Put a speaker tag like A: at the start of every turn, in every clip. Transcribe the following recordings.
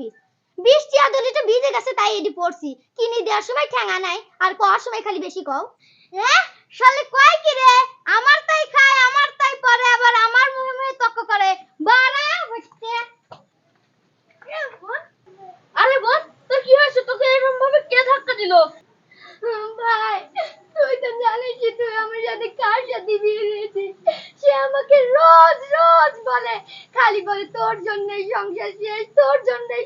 A: Piece বৃষ্টি আদরিটা ভিজে গেছে, তাই এটি পরছি কিনে দেওয়ার সময় ঠেঙা নাই, আর কওয়ার সময় খালি বেশি কও। হ্যাঁ কয় কি রে? আমার তাই খায়, আমার তাই পরে, আবার আমার মুখে তক্ক করে। বাড়া হচ্ছে।
B: আরে বোন, তোর কি হয়েছে? তোকে এরকম ভাবে কে ধাক্কা দিল?
A: ভাই, তুই তো জানিস তুই আমার সাথে কার সাথে বিয়ে দিয়েছিস? সে আমাকে রোজ রোজ বলে। খালি বলে, তোর সংসার শেষ, তোর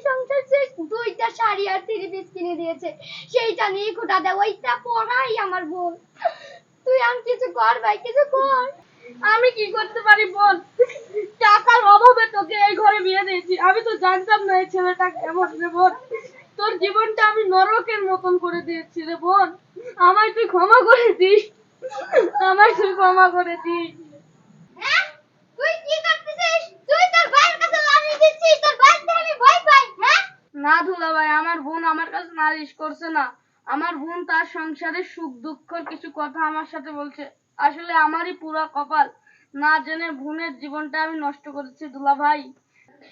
A: সংসার শেষ। দুইটা শাড়ি আর পিস কিনে দিয়েছে। সেইটা নিয়ে ওইটা পড়াই আমার বোন তুই আর কিছু কর ভাই, কিছু কর।
B: আমি কি করতে পারি বোন টাকার অভাবে তোকে এই ঘরে বিয়ে দিয়েছি। আমি তো জানতাম না এই ছেলেটা কেমন রে বোন তোর জীবনটা আমি নরকের মতন করে দিয়েছি রে বোন আমায় তুই ক্ষমা করে দিস। আমায় তুই ক্ষমা করে দিস।
A: তুই কি করতেছিস? তুই তোর ভাইয়ের কাছে লাঠি দিচ্ছিস তোর ভাইয়ের আমি ভয় পাই হ্যাঁ?
B: না ধুলা ভাই আমার বোন আমার কাছে নালিশ করছে না। আমার বোন তার সংসারের সুখ দুঃখের কিছু কথা আমার সাথে বলছে। আসলে আমারই পুরা কপাল। না জেনে বোনের জীবনটা আমি নষ্ট করেছি দুলা ভাই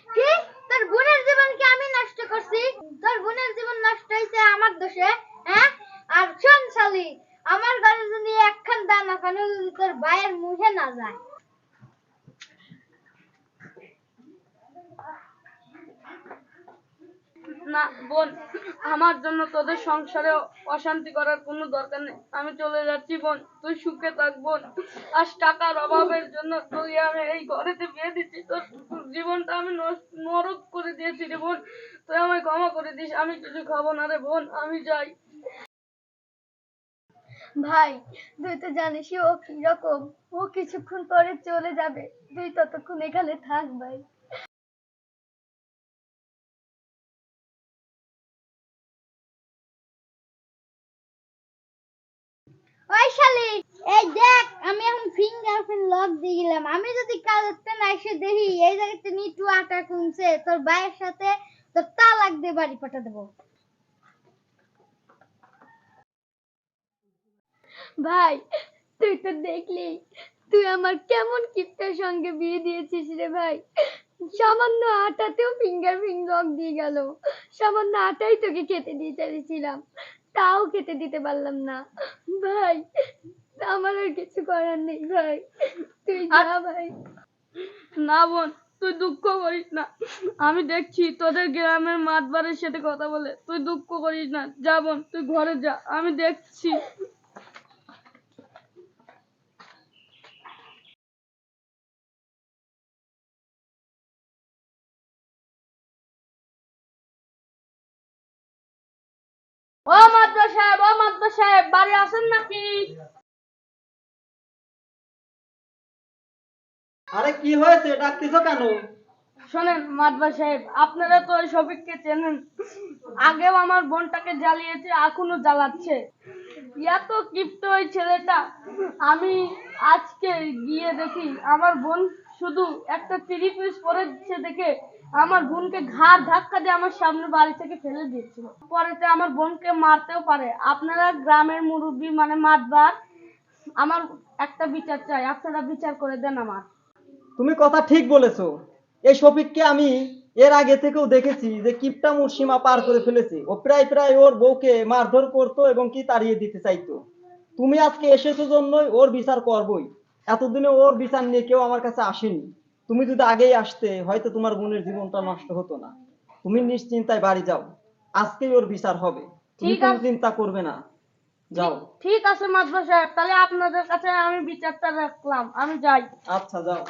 A: কি? তোর বোনের জীবনকে আমি নষ্ট করছি? তোর বোনের জীবন নষ্ট হয়েছে আমার দোষে হ্যাঁ? আর শোন শালি আমার ঘরে যদি একখান দানা পানি যদি তোর ভাইয়ের মুখে না যায়
B: না, বোন, আমার জন্য তোদের সংসারে অশান্তি করার কোনো দরকার নেই। আমি চলে যাচ্ছি, বোন, তুই সুখে থাক, বোন। আজ টাকার অভাবের জন্য তুই আমি এই ঘরেতে বিয়ে দিচ্ছি, তোর জীবনটা আমি নরক করে দিয়েছি রে, বোন। তুই আমায় ক্ষমা করে দিস, আমি কিছু খাব না রে, বোন, আমি যাই।
A: ভাই, তুই তো জানিস ও কি রকম ও কিছুক্ষণ পরে চলে যাবে। তুই ততক্ষণ এখানে থাক, ভাই। ওই শালি, এই দেখ, আমি এখন ফিঙ্গারপ্রিন্ট লক দিয়ে আমি যদি কালতে না এসে দেখি, এই জায়গাতে নিটু আটা কমছে তোর ভাইয়ের সাথে তোর বাড়ি পাঠা দেবো। ভাই, তুই তো দেখলি, তুই আমার কেমন কিপ্টার সঙ্গে বিয়ে দিয়েছিস রে ভাই। সামান্য আটাতেও ফিঙ্গার লক দিয়ে গেল। সামান্য আটাই তোকে খেতে দিয়ে চাইছিলাম তাও খেতে দিতে পারলাম না। ভাই আমার আর কিছু করার নেই ভাই। তুই যা ভাই।
B: না বোন তুই দুঃখ করিস না। আমি দেখছি তোদের গ্রামের মাতবারের সাথে কথা বলে। তুই দুঃখ করিস না। যা বোন তুই ঘরে যা। আমি দেখছি। ও মাদ্রা সাহেব ও মাদ্রা সাহেব বাড়ি আছেন নাকি?
C: আরে কি হয়েছে? ডাকতেছো কেন?
B: শোনেন মাদবা সাহেব আপনারা তো ওই শফিককে চেনেন। আগেও আমার বোনটাকে জ্বালিয়েছে এখনও জ্বালাচ্ছে। এত কিপ্ত ওই ছেলেটা। আমি আজকে গিয়ে দেখি আমার বোন শুধু একটা তিরি পিস পরেছে দেখে আমার বোনকে ঘাড় ধাক্কা দিয়ে আমার সামনে বাড়ি থেকে ফেলে দিয়েছিল। পরেতে আমার বোনকে মারতেও পারে। আপনারা গ্রামের মুরব্বী মানে মাতবার, আমার একটা বিচার চাই। আপনারা বিচার করে দেন আমার।
C: তুমি কথা ঠিক বলেছ। এই শফিককে আমি এর আগে থেকেও দেখেছি যে কিপটামুর সীমা পার করে ফেলেছে। ও প্রায় প্রায় ওর বউকে মারধর করতো এবং কি তাড়িয়ে দিতে চাইতো। তুমি আজকে এসেছ জন্যই ওর বিচার করবই। এতদিনে ওর বিচার নিয়ে কেউ আমার কাছে আসেনি। তুমি যদি আগেই আসতে হয়তো তোমার বোনের জীবনটা নষ্ট হতো না। তুমি নিশ্চিন্তায় বাড়ি যাও। আজকেই ওর বিচার হবে। তুমি
B: ঠিক
C: কোনো চিন্তা করবে না। যাও।
B: ঠিক আছে মাদ্রাসা সাহেব তাহলে আপনাদের কাছে আমি বিচারটা রাখলাম। আমি যাই।
C: আচ্ছা যাও।